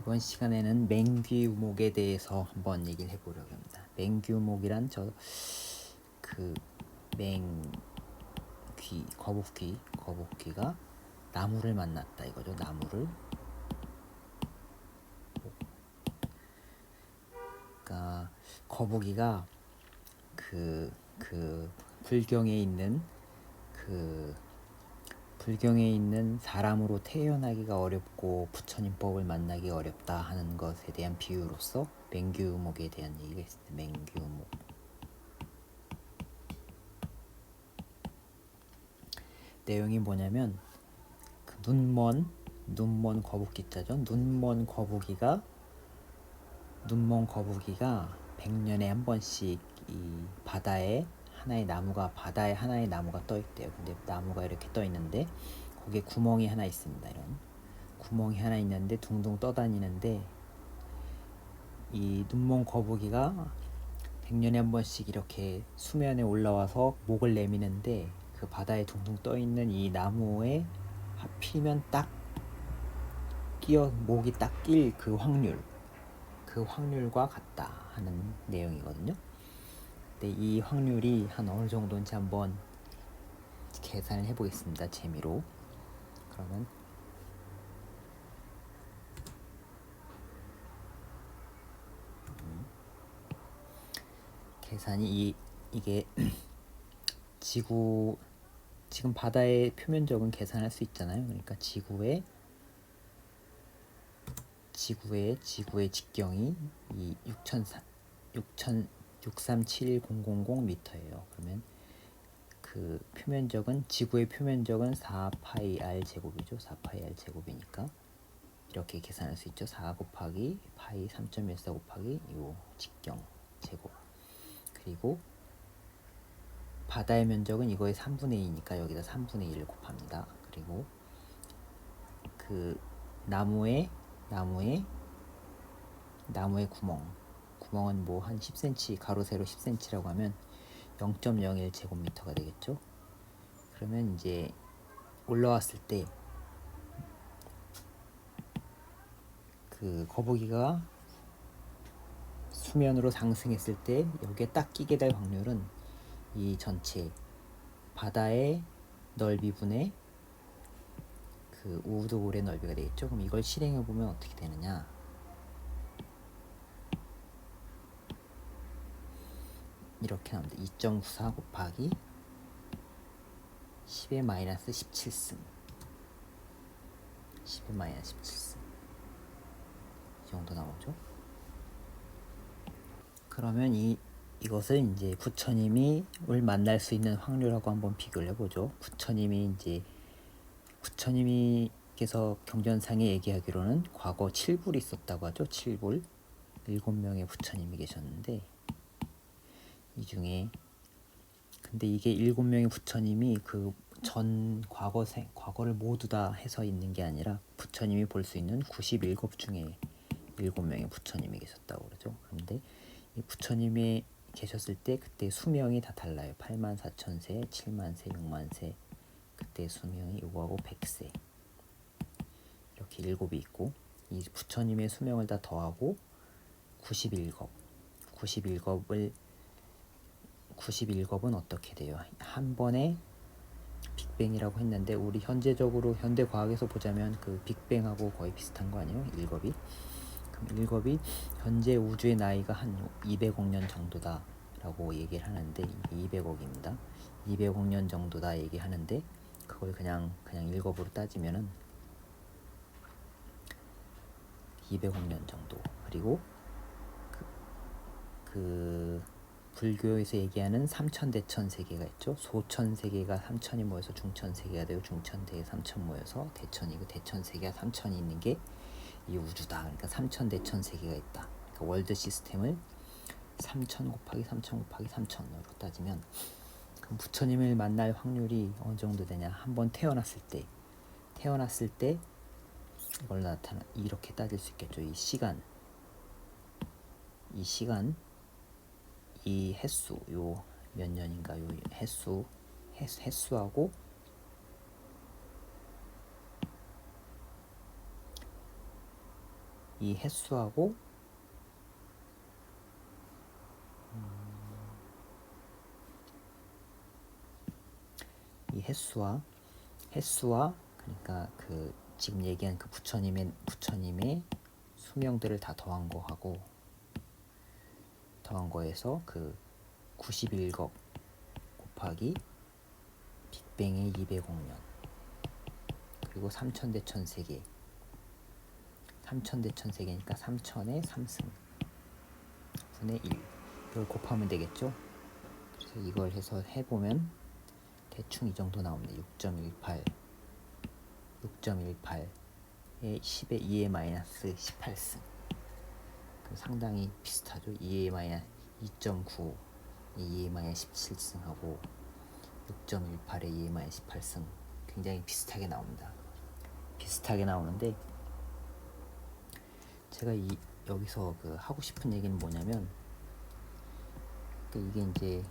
이번 시간에는 맹귀목에 대해서 한번 얘기를 해보려고 합니다. 맹귀목이란 저 그 맹귀 거북귀 거북귀가 나무를 만났다 이거죠. 나무를 그러니까 거북이가 그, 그 불경에 있는 그 불경에 있는 사람으로 태어나기가 어렵고 부처님법을 만나기 어렵다 하는 것에 대한 비유로서 맹규목에 대한 얘기가 있습니다. 맹규목. 내용이 뭐냐면 그 눈먼 눈먼 거북기자죠. 눈먼 거북이가 눈먼 거북이가 100년에 한 번씩 이 바다에 하나의 나무가 바다에 하나의 나무가 떠 있대요. 근데 나무가 이렇게 떠 있는데 거기에 구멍이 하나 있습니다. 이런 구멍이 하나 있는데 둥둥 떠다니는데 이 눈먼 거북이가 100년에 한 번씩 이렇게 수면에 올라와서 목을 내미는데 그 바다에 둥둥 떠 있는 이 나무에 하필이면 딱 끼어 목이 딱 낄 그 확률 그 확률과 같다 하는 내용이거든요. 근데 이 확률이 한 어느 정도인지 한번 계산을 해보겠습니다. 재미로. 그러면 음, 계산이 이 이게 지구 지금 바다의 표면적은 계산할 수 있잖아요. 그러니까 지구의 지구의 지구의 직경이 이 6 0 6 6371,000m예요. 그러면 그 표면적은 지구의 표면적은 4파이 r 제곱이죠. 4파이 r 제곱이니까 이렇게 계산할 수 있죠. 4 곱하기 파이 3.14 곱하기 요 직경 제곱 그리고 바다의 면적은 이거의 3분의 2니까 여기다 3분의 1을 곱합니다. 그리고 그 나무의 나무의 나무의 구멍 구멍은 뭐 한 10cm 가로 세로 10cm라고 하면 0.01 제곱미터가 되겠죠. 그러면 이제 올라왔을 때 그 거북이가 수면으로 상승했을 때 여기에 딱 끼게 될 확률은 이 전체 바다의 넓이분의 그 우드골의 넓이가 되겠죠. 그럼 이걸 실행해 보면 어떻게 되느냐? 이렇게 나옵니다. 2.94 곱하기 10의 마이너스 17승 10의 마이너스 17승 이 정도 나오죠. 그러면 이 이것을 이제 부처님이 을 만날 수 있는 확률하고 한번 비교를 해보죠. 부처님이 이제 부처님이께서 경전상에 얘기하기로는 과거 7불이 있었다고 하죠. 7불. 7명의 부처님이 계셨는데 이 중에 근데 이게 일곱 명의 부처님이 그 전 과거생 과거를 모두 다 해서 있는 게 아니라 부처님이 볼 수 있는 97겁 중에 일곱 명의 부처님이 계셨다고 그러죠. 그런데 이 부처님이 계셨을 때 그때 수명이 다 달라요. 8만 4천 세, 7만 세, 6만 세. 그때 수명이 요거하고 100세. 이렇게 일곱이 있고 이 부처님의 수명을 다 더하고 91겁. 91겁을 91겁은 어떻게 돼요? 한 번에 빅뱅이라고 했는데 우리 현재적으로 현대 과학에서 보자면 그 빅뱅하고 거의 비슷한 거 아니에요? 1겁이? 그럼 1겁이 현재 우주의 나이가 한 200억 년 정도다라고 얘기를 하는데 200억입니다. 200억 년 정도다 얘기하는데 그걸 그냥 그냥 1겁으로 따지면은 200억 년 정도. 그리고 그, 그 불교에서 얘기하는 삼천대천 세계가 있죠. 소천 세계가 삼천이 모여서 중천 세계가 되고 중천 대에 삼천 모여서 대천이고 대천 세계가 삼천이 있는 게 이 우주다. 그러니까 삼천 대천 세계가 있다. 그러니까 월드 시스템을 삼천 곱하기 삼천 곱하기 삼천으로 따지면 부처님을 만날 확률이 어느 정도 되냐? 한번 태어났을 때 태어났을 때 이걸 나타나 이렇게 따질 수 있겠죠. 이 시간 이 시간 이 횟수 요 몇 년인가 요 횟수 횟, 횟수하고 이 횟수하고 음, 이 횟수와 횟수와 그러니까 그 지금 얘기한 그 부처님의 부처님의 수명들을 다 더한 거하고 더한 거에서 그 91억 곱하기 빅뱅의 200억 년. 그리고 3천 대 천 세계. 3천 대 천 세계니까 3천의 3승. 분의 1 이걸 곱하면 되겠죠? 그래서 이걸 해서 해보면 대충 이 정도 나옵니다. 6.18 6.18에 10의 2의 마이너스 18승. 그 상당히 비슷하죠 2의 마이너스 2.9 2의 마이너스 17승하고 6.18에 2의 마이너스 18승 굉장히 비슷하게 나옵니다 비슷하게 나오는데 제가 이 여기서 그 하고 싶은 얘기는 뭐냐면 그 이게 이제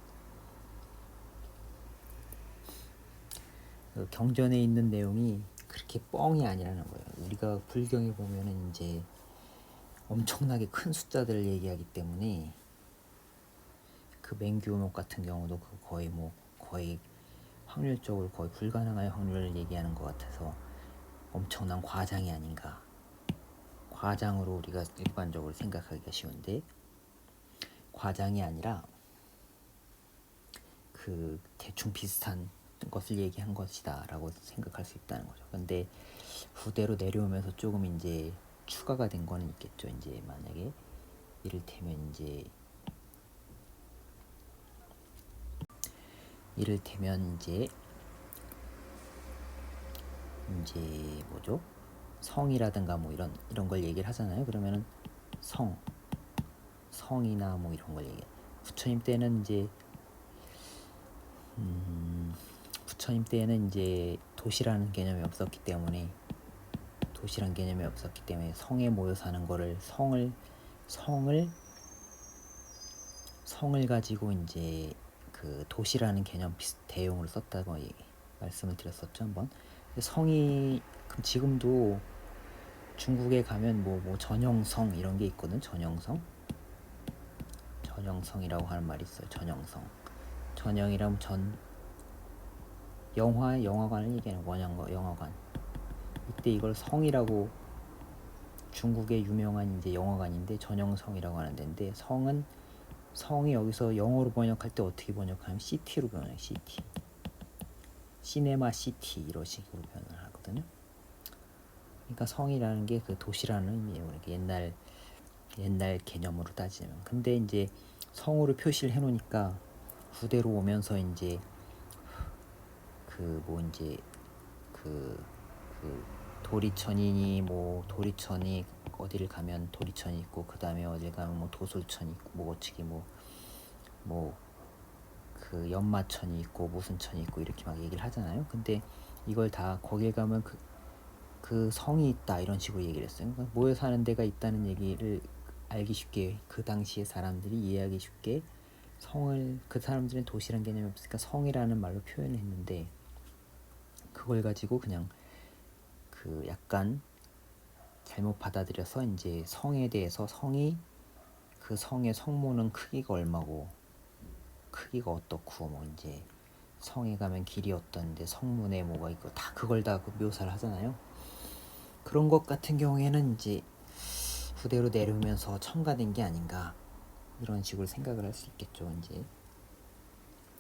그 경전에 있는 내용이 그렇게 뻥이 아니라는 거예요. 우리가 불경에 보면은 이제 엄청나게 큰 숫자들을 얘기하기 때문에 그 맹규목 같은 경우도 그 거의 뭐 거의 확률적으로 거의 불가능할 확률을 얘기하는 것 같아서 엄청난 과장이 아닌가. 과장으로 우리가 일반적으로 생각하기가 쉬운데 과장이 아니라 그 대충 비슷한 것을 얘기한 것이다라고 생각할 수 있다는 거죠. 근데 후대로 내려오면서 조금 이제 추가가 된 거는 있겠죠. 이제 만약에 이를테면 이제 이를테면 이제 이제 뭐죠? 성이라든가 뭐 이런 이런 걸 얘기를 하잖아요. 그러면은 성 성이나 뭐 이런 걸 얘기. 부처님 때는 이제 음, 부처님 때는 이제 도시라는 개념이 없었기 때문에 도시란 개념이 없었기 때문에 성에 모여 사는 거를 성을 성을 성을 가지고 이제 그 도시라는 개념 비슷 대용으로 썼다고 말씀을 드렸었죠 한번. 성이 그럼 지금도 중국에 가면 뭐, 뭐 전형성 이런 게 있거든 전형성? 전형성이라고 하는 말이 있어요 전형성. 전형이라면 전 영화 영화관을 얘기하는 원형거 영화관 이때 이걸 성이라고 중국의 유명한 이제 영화관인데 전형성이라고 하는 데인데 성은 성이 여기서 영어로 번역할 때 어떻게 번역하면 시티로 번역해 시티 시네마 시티 이런 식으로 표현을 하거든요. 그러니까 성이라는 게 그 도시라는 의미예요. 옛날 옛날 개념으로 따지면. 근데 이제 성으로 표시를 해놓으니까 후대로 오면서 이제 그 뭐 이제 그, 그 도리천이니 뭐 도리천이 어디를 가면 도리천이 있고 그 다음에 어딜 가면 뭐 도솔천이 있고 뭐 어떻게 뭐뭐 그 연마천이 있고 무슨 천이 있고 이렇게 막 얘기를 하잖아요. 근데 이걸 다 거기에 가면 그, 그 성이 있다 이런 식으로 얘기를 했어요. 그러니까 모여 사는 데가 있다는 얘기를 알기 쉽게 그 당시에 사람들이 이해하기 쉽게 성을 그 사람들은 도시란 개념이 없으니까 성이라는 말로 표현했는데 그걸 가지고 그냥 그 약간 잘못 받아들여서 이제 성에 대해서 성이 그 성의 성모는 크기가 얼마고 크기가 어떻고 뭐 이제 성에 가면 길이 어떤데 성문에 뭐가 있고 다 그걸 다그 묘사를 하잖아요. 그런 것 같은 경우에는 이제 후대로 내려오면서 첨가된 게 아닌가 이런 식으로 생각을 할 수 있겠죠. 이제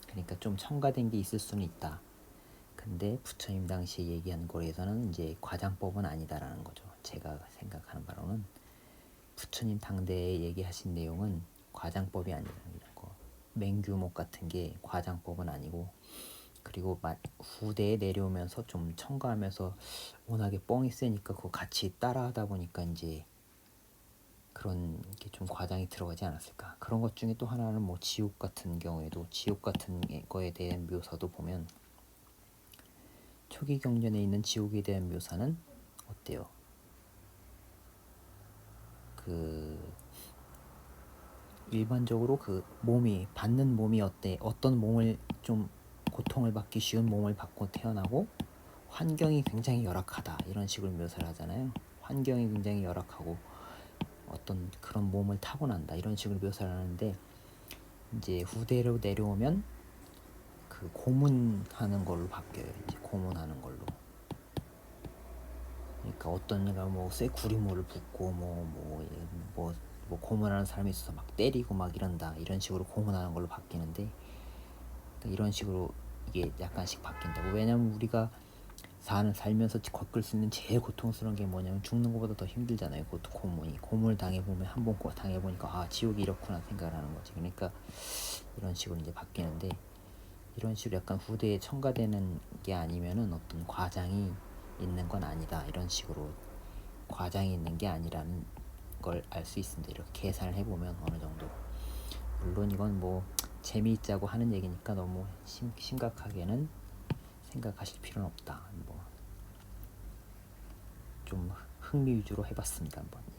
그러니까 좀 첨가된 게 있을 수는 있다. 근데 부처님 당시에 얘기한 거에서는 이제 과장법은 아니다라는 거죠. 제가 생각하는 바로는 부처님 당대에 얘기하신 내용은 과장법이 아니라는 거. 맹규목 같은 게 과장법은 아니고 그리고 후대에 내려오면서 좀 첨가하면서 워낙에 뻥이 세니까 그거 같이 따라하다 보니까 이제 그런 게 좀 과장이 들어가지 않았을까. 그런 것 중에 또 하나는 뭐 지옥 같은 경우에도 지옥 같은 거에 대한 묘사도 보면 초기 경전에 있는 지옥에 대한 묘사는 어때요? 그 일반적으로 그 몸이 받는 몸이 어때? 어떤 몸을 좀 고통을 받기 쉬운 몸을 받고 태어나고 환경이 굉장히 열악하다 이런 식으로 묘사를 하잖아요. 환경이 굉장히 열악하고 어떤 그런 몸을 타고난다 이런 식으로 묘사를 하는데 이제 후대로 내려오면 그 고문하는 걸로 바뀌어요. 이제 고문하는 걸로. 그러니까 어떤 애가 뭐 쇠구리모를 붓고 뭐뭐 뭐 뭐, 뭐 고문하는 사람이 있어서 막 때리고 막 이런다 이런 식으로 고문하는 걸로 바뀌는데 그러니까 이런 식으로 이게 약간씩 바뀐다고 왜냐면 우리가 사는 살면서 겪을 수 있는 제일 고통스러운 게 뭐냐면 죽는 것보다 더 힘들잖아요. 그것도 고문이 고문을 당해 보면 한 번 당해 보니까 아 지옥이 이렇구나 생각을 하는 거지. 그러니까 이런 식으로 이제 바뀌는데 이런 식으로 약간 후대에 첨가되는 게 아니면은 어떤 과장이 있는 건 아니다. 이런 식으로 과장이 있는 게 아니라는 걸 알 수 있습니다. 이렇게 계산을 해보면 어느 정도. 물론 이건 뭐 재미있자고 하는 얘기니까 너무 심, 심각하게는 생각하실 필요는 없다. 뭐 좀 흥미 위주로 해봤습니다. 한번. 예.